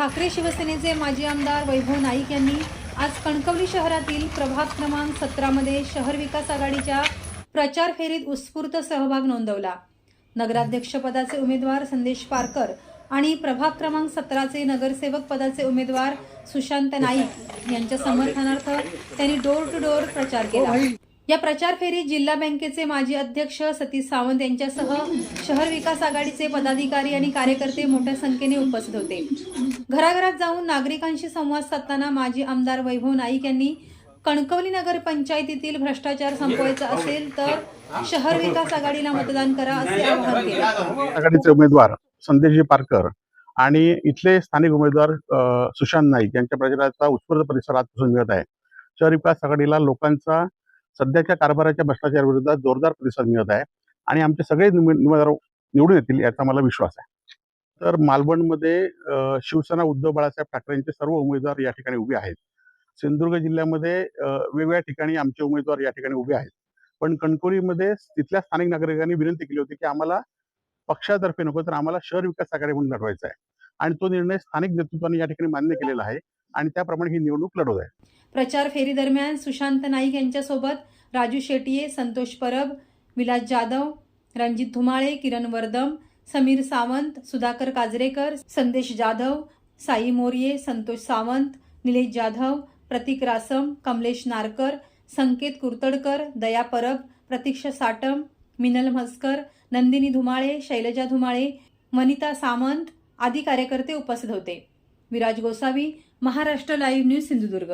ठाकरे शिवसेनेचे माजी आमदार वैभव नाईक यांनी आज कणकवली शहरातील प्रभाग क्रमांक सतरामध्ये शहर विकास आघाडीच्या प्रचार फेरीत उत्स्फूर्त सहभाग नोंदवला. नगराध्यक्षपदाचे उमेदवार संदेश पारकर आणि प्रभाग क्रमांक सतराचे नगरसेवक पदाचे उमेदवार सुशांत नाईक यांच्या समर्थनार्थ त्यांनी डोर टू डोर प्रचार केला. या प्रचार फेरीत जिल्हा बँकेचे माजी अध्यक्ष सतीश सावंत यांच्यासह शहर विकास आघाडीचे पदाधिकारी आणि कार्यकर्ते मोठ्या संख्येने उपस्थित होते. घराघरात जाऊन नागरिकांशी संवाद साधताना माजी आमदार वैभव नाईक यांनी कणकवली नगर पंचायतीतील भ्रष्टाचार संपवायचा असेल तर शहर विकास आघाडीला मतदान करा असे आवाहन केले. आघाडीचे उमेदवार संदेशजी पारकर आणि इथले स्थानिक उमेदवार सुशांत नाईक यांच्या प्रचाराचा उत्स्फूर्त प्रतिसाद आजपासून मिळत आहे. शहर विकास आघाडीला लोकांचा सध्याच्या कारभाराच्या भ्रष्टाचार विरोधात जोरदार प्रतिसाद मिळत आहे आणि आमचे सगळे उमे- उमेदवार निवडून येतील याचा मला विश्वास आहे. तर मालवणमध्ये शिवसेना उद्धव बाळासाहेब ठाकरेंचे सर्व उमेदवार या ठिकाणी उभे आहेत. सिंधुदुर्ग जिल्ह्यामध्ये वेगवेगळ्या ठिकाणी आमचे उमेदवार या ठिकाणी उभे आहेत. पण कणकोलीमध्ये तिथल्या स्थानिक नागरिकांनी विनंती केली होती की आम्हाला पक्षातर्फे नको तर आम्हाला शहर विकास आघाडी म्हणून लढवायचा आहे. आणि तो निर्णय स्थानिक नेतृत्वाने या ठिकाणी मान्य केलेला आहे आणि त्याप्रमाणे ही निवडणूक लढवत आहे. प्रचार फेरी दरम्यान सुशांत नाईक यांच्यासोबत राजू शेटिये संतोष परब विलास जाधव रणजित धुमाळे किरण वर्दम समीर सावंत सुधाकर काजरेकर संदेश जाधव साई मोर्ये संतोष सावंत निलेश जाधव प्रतीक रासम कमलेश नारकर संकेत कुर्तडकर दया परब प्रतीक्षा साटम मिनल म्हसकर नंदिनी धुमाळे शैलजा धुमाळे वनिता सामंत आदी कार्यकर्ते उपस्थित होते. Viraj Gosavi Maharashtra live news Sindhudurg.